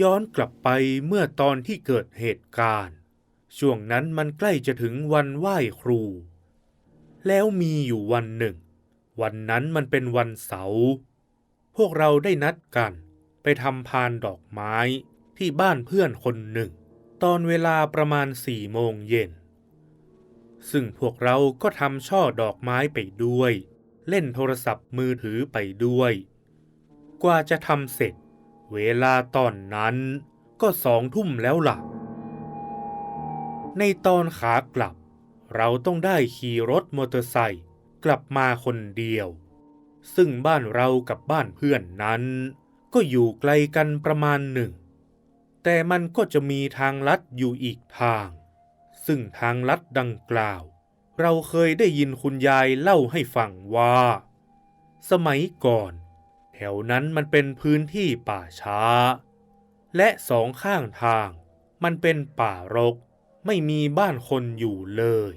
ย้อนกลับไปเมื่อตอนที่เกิดเหตุการณ์ ช่วงนั้นมันใกล้จะถึงวันไหว้ครู แล้วมีอยู่วันหนึ่ง วันนั้นมันเป็นวันเสาร์พวกเราได้นัดกันไปทำพานดอกไม้ที่บ้านเพื่อนคนหนึ่ง ตอนเวลาประมาณสี่โมงเย็น ซึ่งพวกเราก็ทำช่อดอกไม้ไปด้วย เล่นโทรศัพท์มือถือไปด้วย กว่าจะทำเสร็จ เวลาตอนนั้นก็สองทุ่มแล้วล่ะ ในตอนขากลับ เราต้องได้ขี่รถมอเตอร์ไซค์กลับมาคนเดียว ซึ่งบ้านเรากับบ้านเพื่อนนั้น ก็อยู่ไกลกันประมาณหนึ่ง แต่มันก็จะมีทางลัดอยู่อีกทาง ซึ่งทางลัดดังกล่าว เราเคยได้ยินคุณยายเล่าให้ฟังว่า สมัยก่อน แถวนั้นมันเป็นพื้นที่ป่าช้า และสองข้างทางมันเป็นป่ารก ไม่มีบ้านคนอยู่เลย